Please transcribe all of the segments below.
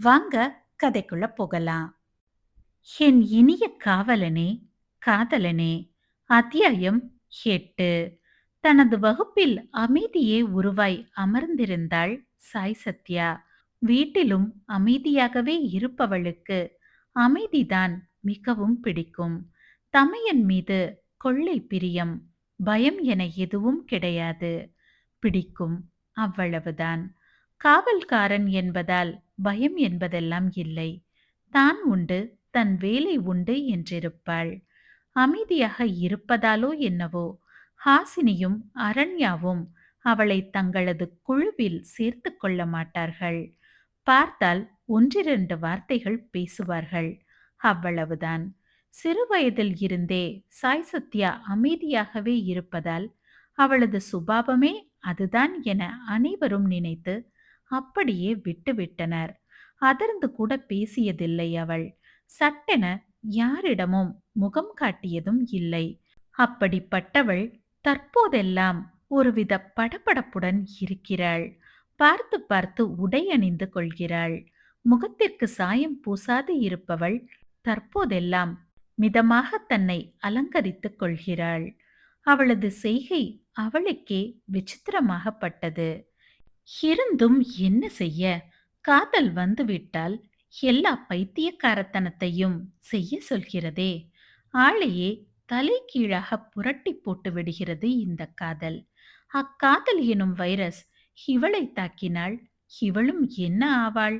வாங்க கதைக்குள்ள போகலாம். என் இனிய காவலனே காதலனே அத்தியாயம் எட்டு. தனது வகுப்பில் அமைதியே உருவாய் அமர்ந்திருந்தாள் சாய் சத்யா. வீட்டிலும் அமைதியாகவே இருப்பவளுக்கு அமைதிதான் மிகவும் பிடிக்கும். தமையன் மீது கொள்ளை பிரியம் பயம் என எதுவும் கிடையாது. பிடிக்கும் அவ்வளவுதான். காவல்காரன் என்பதால் பயம் என்பதெல்லாம் இல்லை. தான் உண்டு தன் வேலை உண்டு என்றிருப்பாள். அமைதியாக இருப்பதாலோ என்னவோ ஹாசினியும் அரண்யாவும் அவளை தங்களது குழுவில் சேர்த்து கொள்ள மாட்டார்கள். பார்த்தால் ஒன்றிரண்டு வார்த்தைகள் பேசுவார்கள். அவ்வளவுதான். சிறுவயதில் இருந்தே சாய் சத்யா அமைதியாகவே இருப்பதால் அவளது சுபாவமே அதுதான் என அனைவரும் நினைத்து அப்படியே விட்டுவிட்டனர் அதர்ந்து கூட பேசியதில்லை அவள். சட்டென யாரிடமும் முகம் காட்டியதும் இல்லை. அப்படிப்பட்டவள் தற்போதெல்லாம் ஒருவித படபடப்புடன் இருக்கிறாள். பார்த்து பார்த்து உடை அணிந்து கொள்கிறாள். முகத்திற்கு சாயம் பூசாது இருப்பவள் தற்போதெல்லாம் மிதமாக தன்னை அலங்கரித்துக் கொள்கிறாள். அவளது செய்கை அவளுக்கே விசித்திரமாகப்பட்டது. இருந்தும் என்ன செய்ய? காதல் வந்துவிட்டால் எல்லா பைத்தியக்காரத்தனத்தையும் செய்ய சொல்கிறதே. ஆளையே தலைகீழாக புரட்டி போட்டு விடுகிறது இந்த காதல். அக்காதல் எனும் வைரஸ் இவளை தாக்கினாள் இவளும் என்ன ஆவாள்?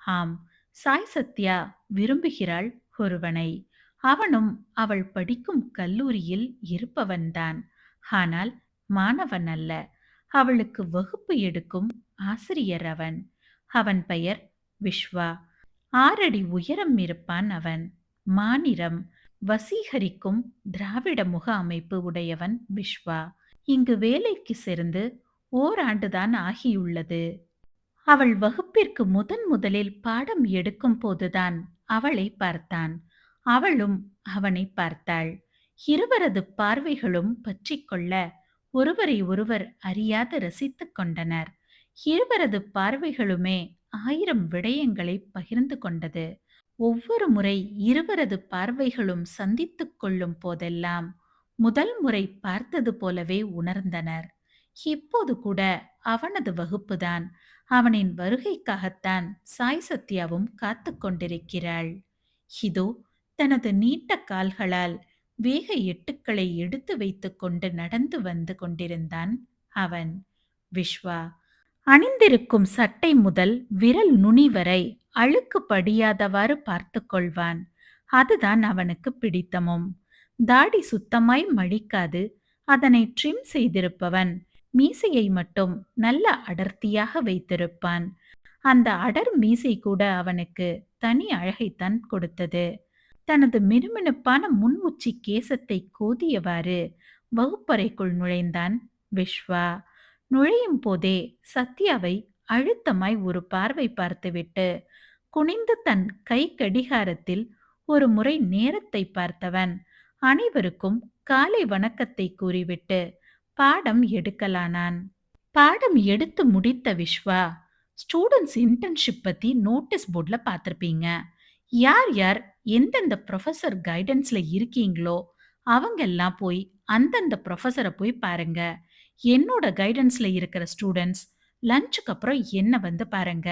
ஆம் சாய் சத்யா விரும்புகிறாள் ஒருவனை. அவனும் அவள் படிக்கும் கல்லூரியில் இருப்பவன்தான். ஆனால் மாணவன் அல்ல. அவளுக்கு வகுப்பு எடுக்கும் ஆசிரியர் அவன். அவன் பெயர் விஸ்வா ஆறடி உயரம் இருப்பான் அவன். மாநிறம் வசீகரிக்கும் திராவிட முக அமைப்பு உடையவன் விஸ்வா இங்கு வேலைக்கு சேர்ந்து ஓராண்டுதான் ஆகியுள்ளது. அவள் வகுப்பிற்கு முதன் முதலில் பாடம் எடுக்கும் போதுதான் அவளை பார்த்தான். அவளும் அவனை பார்த்தாள். இருவரது பார்வைகளும் பற்றிக்கொள்ள ஒருவரை ஒருவர் அறியாது ரசித்துக் கொண்டனர். இருவரது பார்வைகளுமே ஆயிரம் விடயங்களை பகிர்ந்து கொண்டது. ஒவ்வொரு முறை இருவரது பார்வைகளும் சந்தித்துக் கொள்ளும் போதெல்லாம் முதல் முறை பார்த்தது போலவே உணர்ந்தனர். இப்போது கூட அவனது வகுப்புதான். அவனின் வருகைக்காகத்தான் சாய் சத்யாவும் காத்து கொண்டிருக்கிறாள். இதோ தனது நீட்ட கால்களால் வேக எட்டுக்களை எடுத்து வைத்துக்கொண்டு நடந்து வந்து கொண்டிருந்தான் அவன். விஸ்வா அணிந்திருக்கும் சட்டை முதல் விரல் நுனி வரை அழுக்கு படியாதவாறு பார்த்து கொள்வான். அதுதான் அவனுக்கு பிடித்தமும். தாடி சுத்தமாய் மடிக்காது அதனை ட்ரிம் செய்திருப்பவன். மீசையை மட்டும் நல்ல அடர்த்தியாக வைத்திருப்பான். அந்த அடர் மீசை கூட அவனுக்கு தனி அழகைத்தான் கொடுத்தது. தனது மினுமினுப்பான முன் உச்சி கேசத்தை கோதியவாறு வகுப்பறைக்குள் நுழைந்தான் விஸ்வா நுழையும் போதே சத்யாவை அழுத்தமாய் ஒரு பார்வை பார்த்துவிட்டு குனிந்து தன் கை கடிகாரத்தில் ஒரு முறை நேரத்தை பார்த்தவன். அனைவருக்கும் காலை வணக்கத்தை கூறிவிட்டு பாடம் எடுக்கலானான். பாடம் எடுத்து முடித்த விஸ்வா ஸ்டூடெண்ட்ஸ் இன்டர்ன்ஷிப் பத்தி நோட்டீஸ் போர்டில் பார்த்துருப்பீங்க. யார் யார் எந்தெந்த ப்ரொஃபஸர் கைடன்ஸ்ல இருக்கீங்களோ அவங்கெல்லாம் போய் அந்தந்த ப்ரொஃபஸரை போய் பாருங்க. என்னோட கைடன்ஸ்ல இருக்கிற ஸ்டூடெண்ட்ஸ் லஞ்சுக்கு அப்புறம் என்ன வந்து பாருங்க.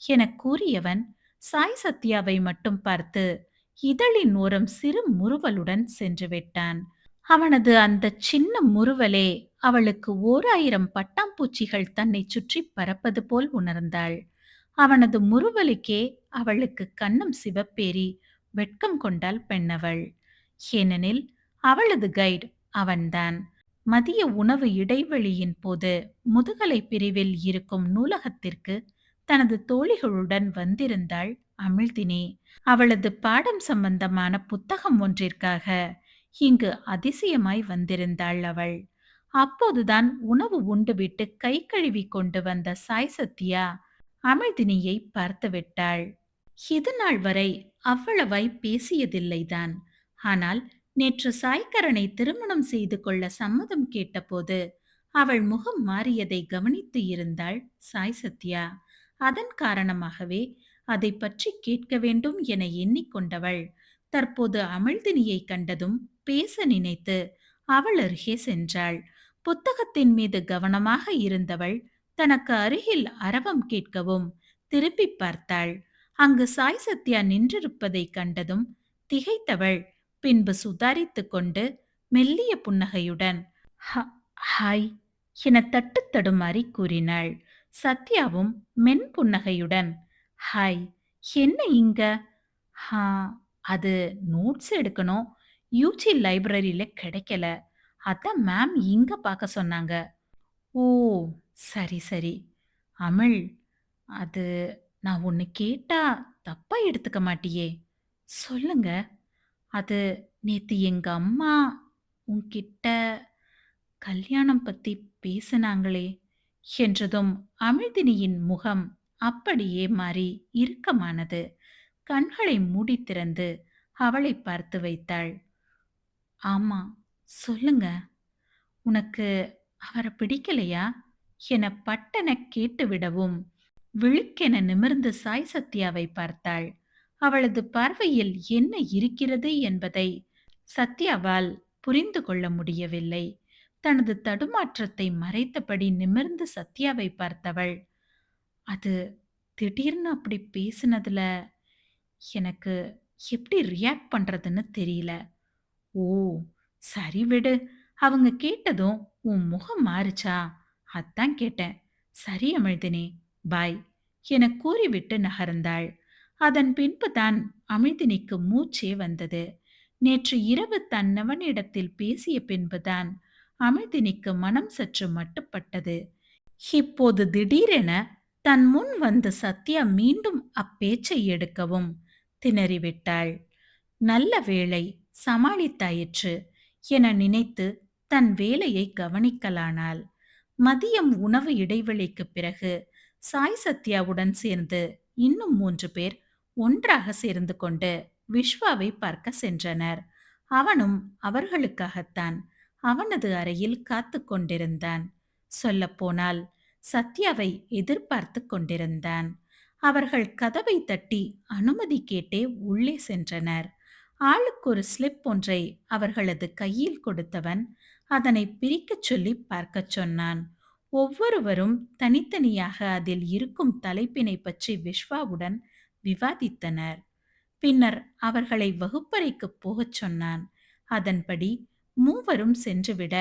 என கூறியவன் சாய் சத்யாவை மட்டும் பார்த்து இதழின் ஓரம் சிறு முறுவலுடன் சென்று விட்டான். அவனது அந்த சின்ன முறுவலே அவளுக்கு ஓர் ஆயிரம் பட்டாம்பூச்சிகள் தன்னை சுற்றி பறப்பது போல் உணர்ந்தாள். அவனது முறுவலுக்கே அவளுக்கு கண்ணும் சிவப்பேறி வெட்கம் கொண்டாள் பெண்ணவள். ஏனெனில் அவளது கைடு அவன்தான். மதிய உணவு இடைவெளியின் போது முதுகலை பிரிவில் இருக்கும் நூலகத்திற்கு தனது தோழிகளுடன் வந்திருந்தாள் அமிழ்தினி. அவளது பாடம் சம்பந்தமான புத்தகம் ஒன்றிற்காக இங்கு அதிசயமாய் வந்திருந்தாள் அவள். அப்போதுதான் உணவு உண்டுவிட்டு கை கழுவி கொண்டு வந்த சாய் சத்யா அமிழ்தினியை பார்த்து விட்டாள். இது நாள் வரை அவ்வளவாய் பேசியதில்லைதான். ஆனால் நேற்று சாய்கரனை திருமணம் செய்து கொள்ள சம்மதம் கேட்டபோது அவள் முகம் மாறியதை கவனித்து இருந்தாள் சாய் சத்யா. அதன் காரணமாகவே அதை பற்றி கேட்க வேண்டும் என எண்ணிக்கொண்டவள் தற்போது அமிழ்தினியை கண்டதும் பேச நினைத்து அவள் அருகே சென்றாள். புத்தகத்தின் மீது கவனமாக இருந்தவள் தனக்கு அருகில் அரவம் கேட்கவும் திருப்பி பார்த்தாள். அங்கு சாய் சத்யா நின்றிருப்பதை கண்டதும் திகைத்தவள். பின்பு சுதாரித்து கொண்டு மெல்லிய புன்னகையுடன் "ஹ- ஹாய் என தட்டு தடுமாறி கூறினாள். சத்யாவும் மென் புன்னகையுடன் ஹாய் என்ன இங்க? ஹா அது நோட்ஸ் எடுக்கணும். யூஜி லைப்ரரியில கிடைக்கல. அதான் மேம் இங்க பார்க்க சொன்னாங்க. ஓ சரி சரி. அமிழ் அது நான் ஒன்று கேட்டா தப்பா எடுத்துக்க மாட்டியே. சொல்லுங்க. அது நேத்து எங்க அம்மா உன்கிட்ட கல்யாணம் பத்தி பேசினாங்களே என்றதும் அமிழ்தினியின் முகம் அப்படியே மாறி இறுக்கமானது. கண்களை மூடி திறந்து அவளை பார்த்து வைத்தாள். ஆமா சொல்லுங்க. உனக்கு அவரை பிடிக்கலையா? என பட்டன கேட்டுவிடவும் விழுக்கென நிமிர்ந்து சாய் சத்யாவை பார்த்தாள். அவளது பார்வையில் என்ன இருக்கிறது என்பதை சத்யாவால் புரிந்து கொள்ள முடியவில்லை. தனது தடுமாற்றத்தை மறைத்தபடி நிமிர்ந்து சத்யாவை பார்த்தவள் அது திடீர்னு அப்படி பேசினதுல எனக்கு எப்படி ரியாக்ட் பண்றதுன்னு தெரியல. ஓ சரி விடு. அவங்க கேட்டதும் உன் முகம் மாறுச்சா? அதான் கேட்டேன். சரி அமிழ்தினி பாய் என கூறிவிட்டு நகர்ந்தாள். அதன் பின்புதான் அமிழ்தினிக்கு மூச்சே வந்தது. நேற்று இரவு தன்னவனிடத்தில் பேசிய பின்புதான் அமிழ்தினிக்கு மனம் சற்று மட்டுப்பட்டது. இப்போது திடீரென தன் முன் வந்து சத்யா மீண்டும் அப்பேச்சை எடுக்கவும் திணறிவிட்டாள். நல்ல வேளை சமாளித்தாயிற்று என நினைத்து தன் வேலையை கவனிக்கலானாள். மதியம் உணவு இடைவெளிக்குப் பிறகு சாய் சத்யாவுடன் சேர்ந்து இன்னும் மூன்று பேர் ஒன்றாக சேர்ந்து கொண்டு விஸ்வாவை பார்க்க சென்றனர். அவனும் அவர்களுக்காகத்தான் அவனது அறையில் காத்து கொண்டிருந்தான். சொல்லப்போனால் சத்யாவை எதிர்பார்த்து கொண்டிருந்தான். அவர்கள் கதவை தட்டி அனுமதி கேட்டே உள்ளே சென்றனர். ஆளுக்கு ஒரு ஸ்லிப் ஒன்றை அவர்களது கையில் கொடுத்தவன் அதனை பிரிக்கச் சொல்லி பார்க்கச் சொன்னான். ஒவ்வொருவரும் தனித்தனியாக அதில் இருக்கும் தலைப்பினை பற்றி விஸ்வாவுடன் விவாதித்தனர். பின்னர் அவர்களை வகுப்பறைக்கு போகச் சொன்னான். அதன்படி மூவரும் சென்றுவிட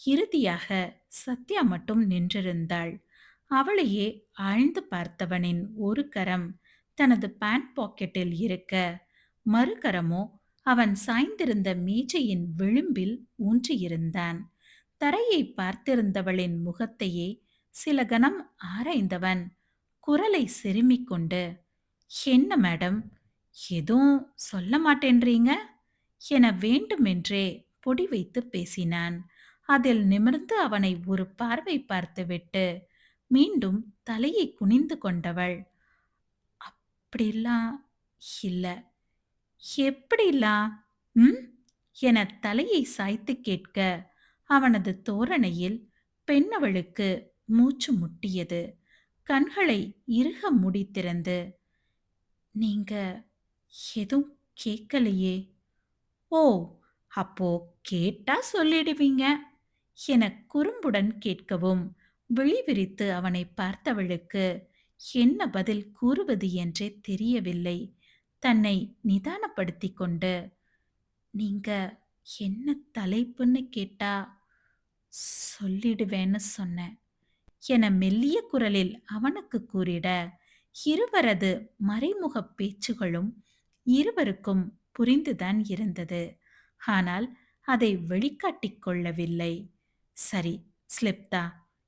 இறுதியாக சத்யா மட்டும் நின்றிருந்தாள். அவளையே ஆழ்ந்து பார்த்தவனின் ஒரு கரம் தனது பேண்ட் பாக்கெட்டில் இருக்க மறுகரமோ அவன் சாய்ந்திருந்த மேஜையின் விளிம்பில் ஊன்றியிருந்தான். தரையை பார்த்திருந்தவளின் முகத்தையே சில கணம் ஆராய்ந்தவன் குரலை செருமிக் கொண்டு என்ன மேடம் எதுவும் சொல்ல மாட்டேன்றீங்க? என வேண்டுமென்றே பொடி வைத்து பேசினான். அதில் நிமிர்ந்து அவனை ஒரு பார்வை பார்த்துவிட்டு மீண்டும் தலையை குனிந்து கொண்டவள் அப்படிலாம் இல்ல. எப்படிலாம் ம்? என தலையை சாய்த்து கேட்க அவனது தோரணையில் பெண்ணவளுக்கு மூச்சு முட்டியது. கண்களை இறுக மூடி திறந்து நீங்க எதுவும் கேட்கலையே? ஓ அப்போ கேட்டா சொல்லிடுவீங்க. என குறும்புடன் கேட்கவும் விழிவிரித்து அவனை பார்த்தவளுக்கு என்ன பதில் கூறுவது என்றே தெரியவில்லை. தன்னை நிதானப்படுத்தி கொண்டு நீங்க என்ன தலைப்புன்னு கேட்டா சொல்லிடுவேன்னு சொன்னேன். என மெல்லிய குரலில் அவனுக்கு கூறிட இருவரது மறைமுக பேச்சுகளும் இருவருக்கும் புரிந்துதான் இருந்தது. ஆனால் அதை வெளிக்காட்டிக் கொள்ளவில்லை. சரி ஸ்லிப்தா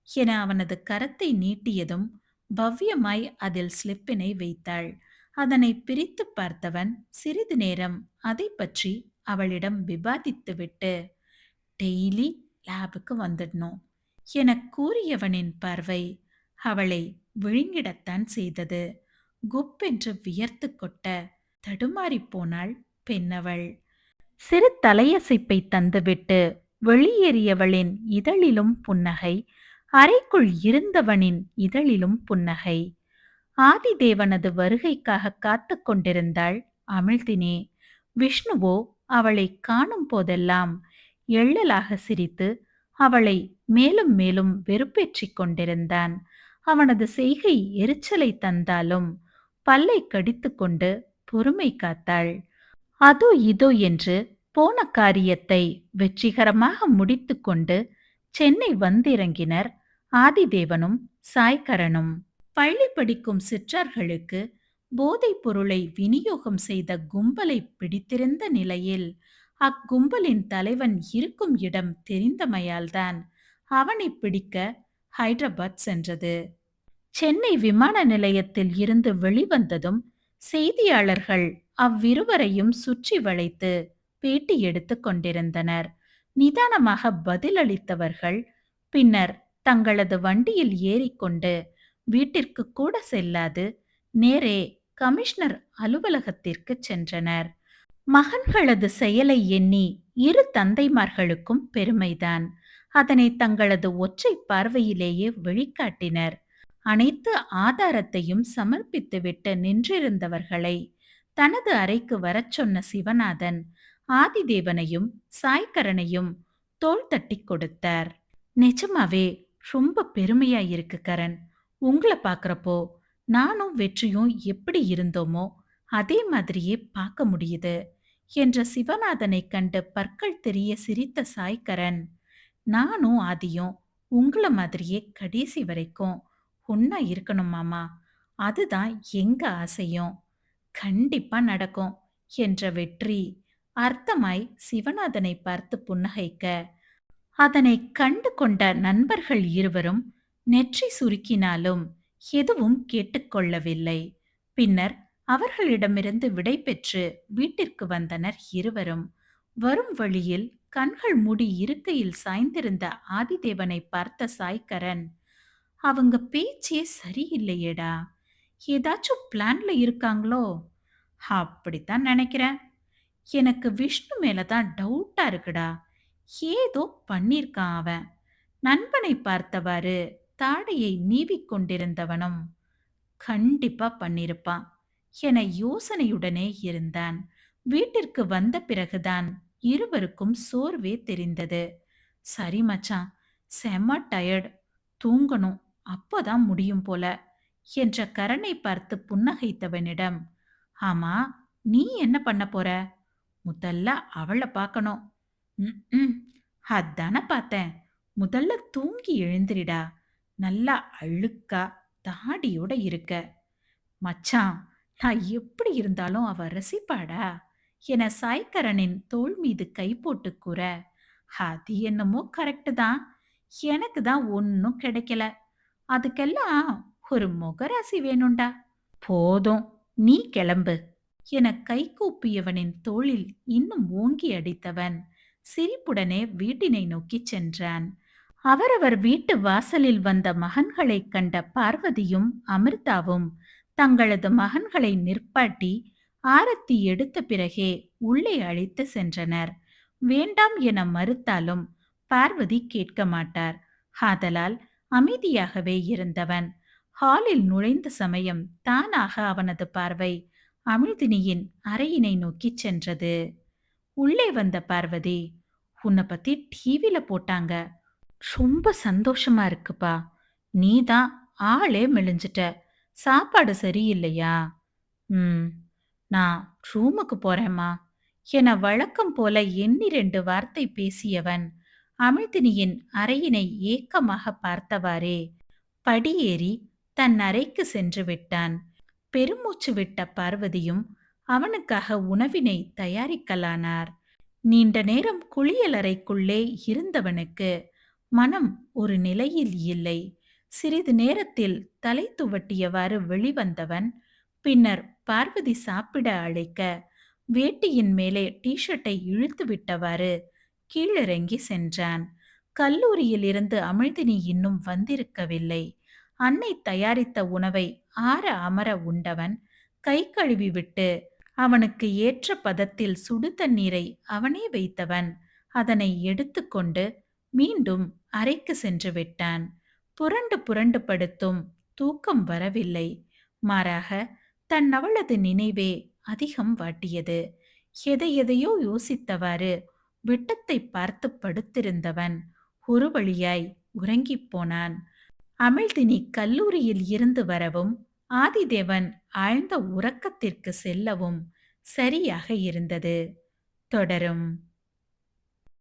என அவனது கரத்தை நீட்டியதும் பவ்யமாய் அதில் ஸ்லிப்பினை வைத்தாள். அதனை பிரித்து பார்த்தவன் சிறிது நேரம் அதை பற்றி அவளிடம் விவாதித்துவிட்டு டெய்லி லேபுக்கு வந்துடணும். எனக் கூறியவனின் பார்வை அவளை விழுங்கிடத்தான் செய்தது. குப்பென்று வியர்த்து கொட்ட தடுமாறிப் போனாள் பெண்ணவள். சிறு தலையசைப்பை தந்துவிட்டு வெளியேறியவளின் இதழிலும் புன்னகை அறைக்குள் இருந்தவனின் இதழிலும் புன்னகை. ஆதிதேவனது வருகைக்காக காத்து கொண்டிருந்தாள் அமிழ்தினி. விஷ்ணுவோ அவளை காணும் போதெல்லாம் எள்ளலாக சிரித்து அவளை மேலும் மேலும் வெறுப்பேற்றிக் கொண்டிருந்தான். அவனது செய்கை எரிச்சலை தந்தாலும் பல்லை கடித்துக்கொண்டு பொறுமை காத்தாள். அதோ இதோ என்று போன காரியத்தை வெற்றிகரமாக முடித்துக்கொண்டு சென்னை வந்திறங்கினர் ஆதிதேவனும் சாய்கரனும். பள்ளி படிக்கும் சிற்றார்களுக்கு போதைப் பொருளை விநியோகம் செய்த கும்பலை பிடித்திருந்த நிலையில் அக்கும்பலின் தலைவன் இருக்கும் இடம் தெரிந்தமையால்தான் அவனை பிடிக்க ஹைதராபாத் சென்றது. சென்னை விமான நிலையத்தில் இருந்து வெளிவந்ததும் செய்தியாளர்கள் அவ்விருவரையும் சுற்றி வளைத்து பேட்டி எடுத்துக் கொண்டிருந்தனர். நிதானமாக பதிலளித்தவர்கள் பின்னர் தங்களது வண்டியில் ஏறிக்கொண்டு வீட்டிற்கு கூட செல்லாது நேரே கமிஷனர் அலுவலகத்திற்கு சென்றனர். மகன்களது செயலை எண்ணி இரு தந்தைமார்களுக்கும் பெருமைதான். அதனை தங்களது ஒற்றை பார்வையிலேயே வெளிக்காட்டினர் அனைத்து ஆதாரத்தையும் சமர்ப்பித்துவிட்டு நின்றிருந்தவர்களை தனது அறைக்கு வரச் சொன்ன சிவநாதன் ஆதிதேவனையும் சாய்கரனையும் தோல் தட்டி கொடுத்தார். நிஜமாவே ரொம்ப பெருமையா இருக்கு கரண். உங்களை பார்க்குறப்போ நானும் வெற்றியும் எப்படி இருந்தோமோ அதே மாதிரியே பார்க்க முடியுது. என்ற சிவநாதனை கண்டு பற்கள் தெரிய சிரித்த சாய்கரன் நானும் ஆதியும் உங்களை மாதிரியே கடைசி வரைக்கும் ஒன்னா இருக்கணும் மாமா. அதுதான் எங்க ஆசையும். கண்டிப்பா நடக்கும் என்ற வெற்றி அர்த்தமாய் சிவநாதனை பார்த்து புன்னகைக்க அதனை கண்டு கொண்ட நண்பர்கள் இருவரும் நெற்றி சுருக்கினாலும் எதுவும் கேட்டுக்கொள்ளவில்லை பின்னர் அவர்களிடமிருந்து விடை பெற்று வீட்டிற்கு வந்தனர் இருவரும். வரும் வழியில் கண்கள் மூடி இருக்கையில் சாய்ந்திருந்த ஆதிதேவனை பார்த்த சாய்கரன் அவங்க பேச்சே சரியில்லையேடா. ஏதாச்சும் பிளான்ல இருக்காங்களோ? அப்படித்தான் நினைக்கிறேன். எனக்கு விஷ்ணு மேலதான் டவுட்டா இருக்குடா. ஏதோ பண்ணிருக்கான் அவன். நண்பனை பார்த்தவாறு தாடையை நீவிக் கொண்டிருந்தவனும் கண்டிப்பா பண்ணிருப்பான் என யோசனையுடனே இருந்தான். வீட்டிற்கு வந்த பிறகுதான் இருவருக்கும் சோர்வே தெரிந்தது. சரி மச்சான் செம்ம டயர்ட். தூங்கணும். அப்போதான் முடியும் போல என்ற கரனை பார்த்து புன்னகைத்தவனிடம் ஆமா நீ என்ன பண்ண போற? முதல்ல அவளை பார்க்கணும். ம் அதான பார்த்தேன். முதல்ல தூங்கி எழுந்திரிடா. நல்லா அழுக்கா தாடியோட இருக்க. மச்சான் நான் எப்படி இருந்தாலும் அவ ரசிப்பாடா? என சாய்கரனின் தோள் மீது கை போட்டு கூற அது என்னமோ கரெக்டு தான். எனக்கு தான் ஒன்றும் கிடைக்கல. அதுக்கெல்லாம் ஒரு முகராசி வேணும்டா. போதும் நீ கிளம்பு என கை கூப்பியவனின் தோளில் இன்னும் ஓங்கி அடித்தவன் சிரிப்புடனே வீட்டினை நோக்கிச் சென்றான். அவரவர் வீட்டு வாசலில் வந்த மகன்களைக் கண்ட பார்வதியும் அமிர்தாவும் தங்களது மகன்களை நிற்பாட்டி ஆரத்தி எடுத்த பிறகே உள்ளே அழைத்து சென்றனர். வேண்டாம் என மறுத்தாலும் பார்வதி கேட்க மாட்டார். ஆதலால் அமைதியாகவே இருந்தவன். ஹாலில் நுழைந்த சமயம் தானாக அவனது பார்வை அமிழ்தினியின் அறையினை நோக்கிச் சென்றது. உள்ளே வந்த பார்வதி உன்னை பத்தி டிவியில போட்டாங்க. ரொம்ப சந்தோஷமா இருக்குப்பா. நீதான் ஆளே மெலிஞ்சிட்ட. சாப்பாடு சரியில்லையா? ம். நான் ரூமுக்கு போறேம்மா. என வழக்கம் போல எண்ணி ரெண்டு வார்த்தை பேசியவன் அமிழ்தினியின் அறையினை ஏக்கமாக பார்த்தவாறே படியேறி தன் அறைக்கு சென்று விட்டான். பெருமூச்சு விட்ட பார்வதியும் அவனுக்காக உணவினை தயாரிக்கலானார். நீண்ட நேரம் குளியலறைக்குள்ளே இருந்தவனுக்கு மனம் ஒரு நிலையில் இல்லை. சிறிது நேரத்தில் தலை துவட்டியவாறு வெளிவந்தவன் பின்னர் பார்வதி சாப்பிட அழைக்க வேட்டியின் மேலே டீஷர்ட்டை இழுத்து விட்டவாறு கீழிறங்கி சென்றான். கல்லூரியில் இருந்து அமிழ்தினி இன்னும் வந்திருக்கவில்லை. அன்னை தயாரித்த உணவை ஆற அமர உண்டவன் கை கழுவி விட்டு அவனுக்கு ஏற்ற பதத்தில் சுடு தண்ணீரை அவனே வைத்தவன். அதனை எடுத்துக்கொண்டு மீண்டும் அறைக்கு சென்று விட்டான். புரண்டு புரண்டு படுத்தும் தூக்கம் வரவில்லை. மாறாக தன் அவளது நினைவே அதிகம் வாட்டியது. எதை எதையோ யோசித்தவாறு விட்டத்தை பார்த்து படுத்திருந்தவன் ஒரு வழியாய் உறங்கிப் போனான். அமிழ்தினி கல்லூரியில் இருந்து வரவும் ஆதிதேவன் ஆழ்ந்த உறக்கத்திற்கு செல்லவும் சரியாக இருந்தது. தொடரும்.